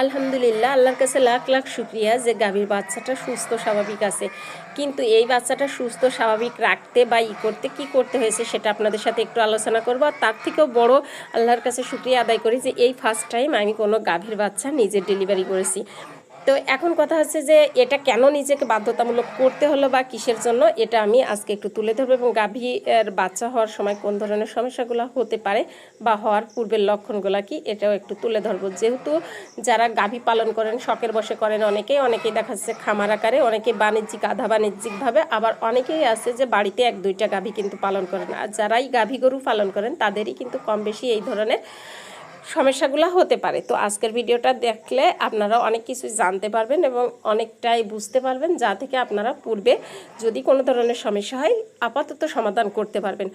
আলহামদুলিল্লাহ, আল্লাহর কাছে লাখ লাখ শুক্রিয়া যে গাভীর বাচ্চাটা সুস্থ, স্বাভাবিক আছে। কিন্তু এই বাচ্চাটা সুস্থ, স্বাভাবিক রাখতে বা ই করতে কি করতে হয়েছে সেটা আপনাদের সাথে একটু আলোচনা করব। আর তার থেকেও বড় আল্লাহর কাছে শুক্রিয়া আদায় করি যে এই ফার্স্ট টাইম আমি কোনো গাভীর বাচ্চা নিজে ডেলিভারি করেছি। তো এখন কথা হচ্ছে যে এটা কেন নিজেকে বাধ্যতামূলক করতে হলো বা কিসের জন্য, এটা আমি আজকে একটু তুলে ধরবো এবং গাভীর বাচ্চা হওয়ার সময় কোন ধরনের সমস্যাগুলো হতে পারে বা হওয়ার পূর্বের লক্ষণগুলো কি, এটাও একটু তুলে ধরবো। যেহেতু যারা গাভী পালন করেন, শখের বসে করেন অনেকেই অনেকেই দেখা যাচ্ছে খামার আকারে অনেকে বাণিজ্যিক, আধা বাণিজ্যিকভাবে, আবার অনেকেই আছে যে বাড়িতে এক, দুইটা গাভী কিন্তু পালন করেন। আর যারাই গাভী গরু পালন করেন, তাদেরই কিন্তু কম বেশি এই ধরনের সমস্যাগুলো হতে পারে। তো আজকের ভিডিওটা দেখলে আপনারা অনেক কিছু জানতে পারবেন এবং অনেকটাই বুঝতে পারবেন, যা থেকে আপনারা পূর্বে যদি কোনো ধরনের সমস্যা হয়, আপাতত সমাধান করতে পারবেন।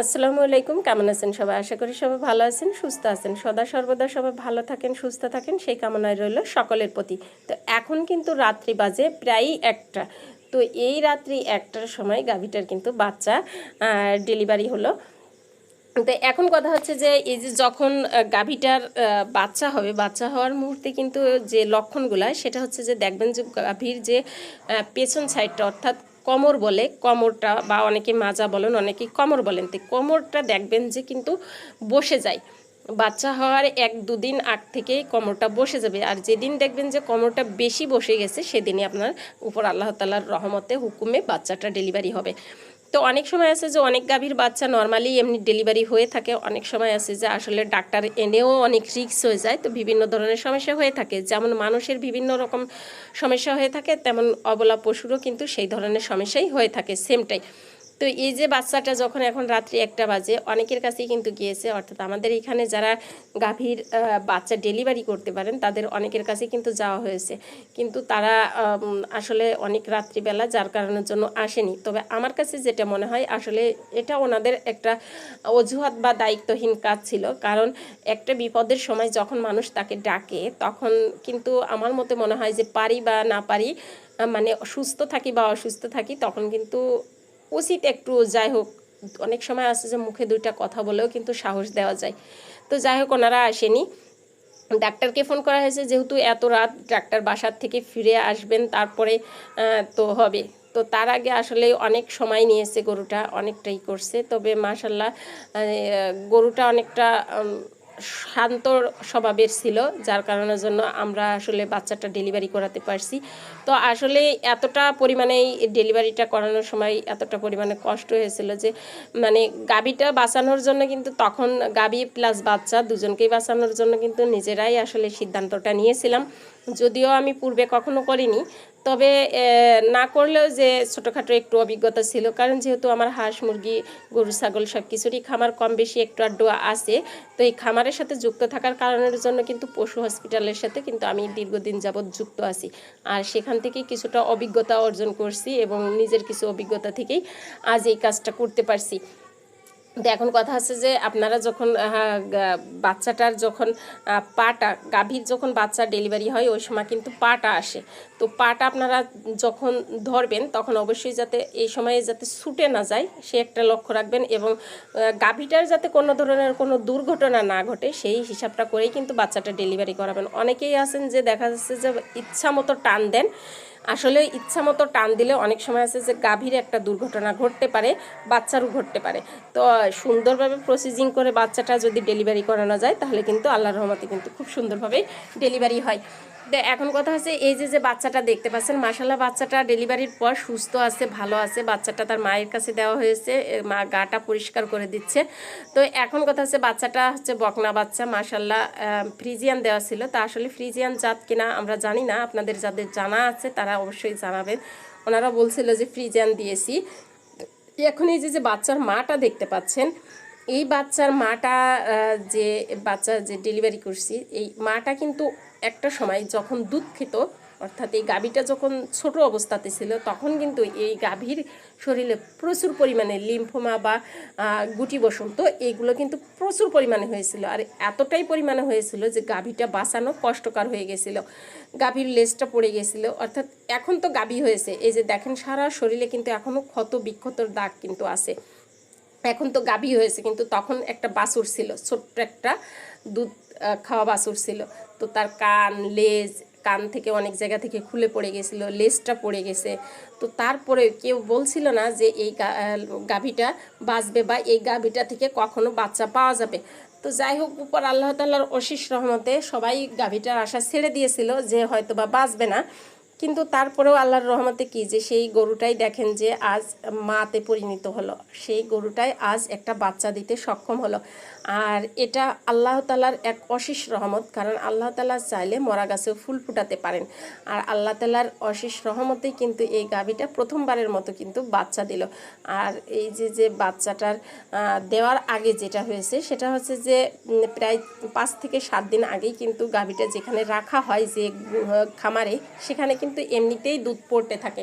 আসসালামু আলাইকুম, কেমন আছেন সবাই? আশা করি সবাই ভালো আছেন, সুস্থ আছেন। সদা সর্বদা সবাই ভালো থাকেন, সুস্থ থাকেন, সেই কামনায় রইল সকলের প্রতি। তো এখন কিন্তু রাত্রি বাজে প্রায়ই একটা। তো এই রাত্রি একটার সময় গাভীটার কিন্তু বাচ্চা ডেলিভারি হলো। তো এখন কথা হচ্ছে যে, এই যে যখন গাভীটার বাচ্চা হবে, বাচ্চা হওয়ার মুহূর্তে কিন্তু যে লক্ষণগুলো, সেটা হচ্ছে যে দেখবেন যে গাভীর যে পেছন সাইডটা, অর্থাৎ কমর বলে, কমরটা বা অনেকে মাজা বলেন, অনেকে কমর বলেন, তো কোমরটা দেখবেন যে কিন্তু বসে যায়। বাচ্চা হওয়ার এক দুদিন আগ থেকেই কোমরটা বসে যাবে। আর যেদিন দেখবেন যে কোমরটা বেশি বসে গেছে, সেদিনই আপনার উপর আল্লাহ তালার রহমতে হুকুমে বাচ্চাটা ডেলিভারি হবে। তো অনেক সময় আছে যে অনেক গাভীর বাচ্চা নর্মালি এমনি ডেলিভারি হয়ে থাকে। অনেক সময় আছে যে আসলে ডাক্তার এনেও অনেক রিক্স হয়ে যায়। তো বিভিন্ন ধরনের সমস্যা হয়ে থাকে। যেমন মানুষের বিভিন্ন রকম সমস্যা হয়ে থাকে, তেমন অবলা পশুরও কিন্তু সেই ধরনের সমস্যাই হয়ে থাকে সেমটাই তো এই যে বাচ্চাটা যখন এখন রাত্রি একটা বাজে, অনেকের কাছেই কিন্তু গিয়েছে, অর্থাৎ আমাদের এখানে যারা গাভীর বাচ্চা ডেলিভারি করতে পারেন, তাদের অনেকের কাছে কিন্তু যাওয়া হয়েছে। কিন্তু তারা আসলে অনেক রাত্রিবেলা যার কারণের জন্য আসেনি। তবে আমার কাছে যেটা মনে হয়, আসলে এটা ওনাদের একটা অজুহাত বা দায়িত্বহীন কাজ ছিল। কারণ একটা বিপদের সময় যখন মানুষ তাকে ডাকে, তখন কিন্তু আমার মতে মনে হয় যে পারি বা না পারি মানে সুস্থ থাকি বা অসুস্থ থাকি, তখন কিন্তু উচিত একটু যাই হোক অনেক সময় আছে যে মুখে দুইটা কথা বলেও কিন্তু সাহস দেওয়া যায়। তো যাই হোক ওনারা আসেনি। ডাক্তারকে ফোন করা হয়েছে, যেহেতু এত রাত ডাক্তার বাসার থেকে ফিরে আসবেন, তারপরে তো হবে। তো তার আগে আসলে অনেক সময় নিয়েছে গরুটা, অনেকটাই করছে। তবে মাশাল্লাহ গরুটা অনেকটা শান্ত স্বভাবের ছিল, যার কারণের জন্য আমরা আসলে বাচ্চাটা ডেলিভারি করাতে পারছি। তো আসলে এতটা পরিমাণে এই ডেলিভারিটা করানোর সময় এতটা পরিমাণে কষ্ট হয়েছিল যে মানে গাবিটা বাঁচানোর জন্য কিন্তু তখন গাবি প্লাস বাচ্চা দুজনকেই বাঁচানোর জন্য কিন্তু নিজেরাই আসলে সিদ্ধান্তটা নিয়েছিলাম। যদিও আমি পূর্বে কখনো করিনি, তবে না করলেও যে ছোটোখাটো একটু অভিজ্ঞতা ছিল, কারণ যেহেতু আমার হাঁস, মুরগি, গরু, ছাগল সব কিছুরই খামার কম বেশি একটু আড্ডু আছে, তো এই খামারের সাথে যুক্ত থাকার কারণের জন্য কিন্তু পশু হসপিটালের সাথে কিন্তু আমি দীর্ঘদিন যাবৎ যুক্ত আছি। আর সেখান থেকে কিছুটা অভিজ্ঞতা অর্জন করছি এবং নিজের কিছু অভিজ্ঞতা থেকেই আজ এই কাজটা করতে পারছি। তো এখন কথা আছে যে আপনারা যখন বাচ্চাটার যখন পাটা, গাভীর যখন বাচ্চা ডেলিভারি হয়, ওই সময় কিন্তু পাটা আসে। তো পাটা আপনারা যখন ধরবেন, তখন অবশ্যই যাতে এই সময়ে যাতে ছুটে না যায়, সে একটা লক্ষ্য রাখবেন এবং গাভীটার যাতে কোনো ধরনের কোনো দুর্ঘটনা না ঘটে, সেই হিসাবটা করেই কিন্তু বাচ্চাটা ডেলিভারি করাবেন। অনেকেই আছেন যে দেখা যাচ্ছে যে ইচ্ছা মতো টান দেন আসলে ইচ্ছা মতো টান দিলে অনেক সময় আছে যে গাভীর একটা দুর্ঘটনা ঘটতে পারে, বাচ্চারও ঘটতে পারে। তো সুন্দরভাবে প্রসেসিং করে বাচ্চাটা যদি ডেলিভারি করানো যায়, তাহলে কিন্তু আল্লাহর রহমতে কিন্তু খুব সুন্দরভাবেই ডেলিভারি হয়। এখন কথা হচ্ছে এই যে যে বাচ্চাটা দেখতে পাচ্ছেন মাসাল্লাহ বাচ্চাটা ডেলিভারির পর সুস্থ আছে, ভালো আছে, বাচ্চাটা তার মায়ের কাছে দেওয়া হয়েছে মা গাটা পরিষ্কার করে দিচ্ছে। তো এখন কথা হচ্ছে বাচ্চাটা হচ্ছে বকনা বাচ্চা মাসাল্লাহ ফ্রিজিয়ান দেওয়া ছিল। তা আসলে ফ্রিজিয়ান জাত কিনা আমরা জানি না, আপনাদের যাদের জানা আছে তারা অবশ্যই জানাবেন। ওনারা বলছিল যে ফ্রিজিয়ান দিয়েছি। এখন এই যে যে বাচ্চার মাটা দেখতে পাচ্ছেন, এই বাচ্চার মাটা যে বাচ্চা যে ডেলিভারি করছি, এই মাটা কিন্তু একটা সময় যখন দুধ খেত, অর্থাৎ এই গাভীটা যখন ছোট অবস্থাতে ছিল, তখন কিন্তু এই গাভীর শরীরে প্রচুর পরিমাণে লিম্ফোমা বা গুটি বসন্ত এইগুলো কিন্তু প্রচুর পরিমাণে হয়েছিল। আর এতটাই পরিমাণে হয়েছিল যে গাভীটা বাঁচানো কষ্টকর হয়ে গেছিল। গাভীর লেজটা পড়ে গেছিল। অর্থাৎ এখন তো গাভী হয়েছে। এই যে দেখেন, সারা শরীরে কিন্তু এখনও ক্ষত বিক্ষতর দাগ কিন্তু আছে। এখন তো গাভী হয়েছে, কিন্তু তখন একটা বাছুর ছিল, ছোট্ট একটা দুধ খাওয়া বাছুর ছিল। তো তার কান, লেজ, কান থেকে অনেক জায়গা থেকে খুলে পড়ে গেছিল, লেজটা পড়ে গেছে। তো তারপরে কেউ বলছিল না যে এই গাভীটা বাঁচবে বা এই গাভীটা থেকে কখনো বাচ্চা পাওয়া যাবে। তো যাই হোক, উপর আল্লাহ তাল্লাহর অশিস রহমতে সবাই গাভীটার আশা ছেড়ে দিয়েছিল যে হয়তো বা বাঁচবে না। কিন্তু তারপরেও আল্লাহর রহমতে কি যে সেই গরুটাই দেখেন যে আজ মাতে পরিণত হলো। সেই গরুটাই আজ একটা বাচ্চা দিতে সক্ষম হলো। আর এটা আল্লাহ তালার এক অশেষ রহমত, কারণ আল্লাহ তালা চাইলে মরা গাছেও ফুল ফুটাতে পারেন। আর আল্লাহ তালার অশেষ রহমতেই কিন্তু এই গাভীটা প্রথমবারের মতো কিন্তু বাচ্চা দিল। আর এই যে যে বাচ্চাটার দেওয়ার আগে যেটা হয়েছে, সেটা হচ্ছে যে প্রায় পাঁচ থেকে সাত দিন আগেই কিন্তু গাভীটা যেখানে রাখা হয় যে খামারে, সেখানে কিন্তু এমনিতেই দুধ পড়তে থাকে।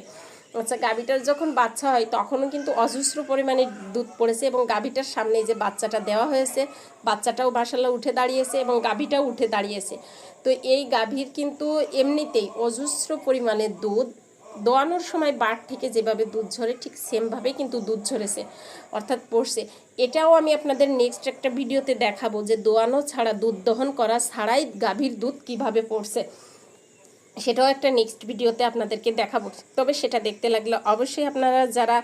আচ্ছা গাভীটার যখন বাচ্চা হয়, তখনও কিন্তু অজস্র পরিমাণে দুধ পড়েছে এবং গাভীটার সামনে যে বাচ্চাটা দেওয়া হয়েছে, বাচ্চাটাও মাসাল্লাহ উঠে দাঁড়িয়েছে এবং গাভীটাও উঠে দাঁড়িয়েছে। তো এই গাভীর কিন্তু এমনিতেই অজস্র পরিমাণে দুধ দোয়ানোর সময় বাট থেকে যেভাবে দুধ ঝরে, ঠিক সেমভাবে কিন্তু দুধ ঝরেছে, অর্থাৎ পড়ছে। এটাও আমি আপনাদের নেক্সট একটা ভিডিওতে দেখাবো যে দোয়ানো ছাড়া দুধ দহন করা ছাড়াই গাভীর দুধ কীভাবে পড়ছে। সেটাও একটা নেক্সট ভিডিওতে আপনাদেরকে দেখাবো। তবে সেটা দেখতে লাগলে অবশ্যই আপনারা যারা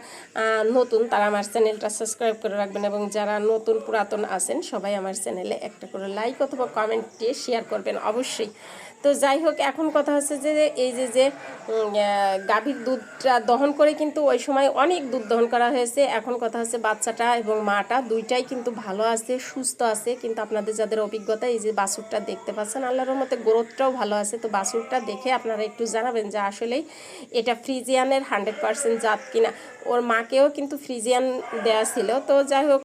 নতুন তারা আমার চ্যানেলটা সাবস্ক্রাইব করে রাখবেন এবং যারা নতুন পুরাতন আছেন, সবাই আমার চ্যানেলে একটা করে লাইক অথবা কমেন্ট দিয়ে শেয়ার করবেন অবশ্যই। তো যাই হোক, এখন কথা হচ্ছে যে, এই যে যে গাভীর দুধটা দহন করে কিন্তু ওই সময় অনেক দুধ দহন করা হয়েছে। এখন কথা হচ্ছে বাচ্চাটা এবং মাটা দুইটাই কিন্তু ভালো আছে, সুস্থ আছে। কিন্তু আপনাদের যাদের অভিজ্ঞতা, এই যে বাছুরটা দেখতে পাচ্ছেন, আল্লাহর মতে গ্রোথটাও ভালো আছে। তো বাছুরটা দেখে আপনারা একটু জানাবেন যে আসলেই এটা ফ্রিজিয়ানের হান্ড্রেড পার্সেন্ট জাত কিনা। ওর মাকেও কিন্তু ফ্রিজিয়ান দেয়া ছিল। তো যাই হোক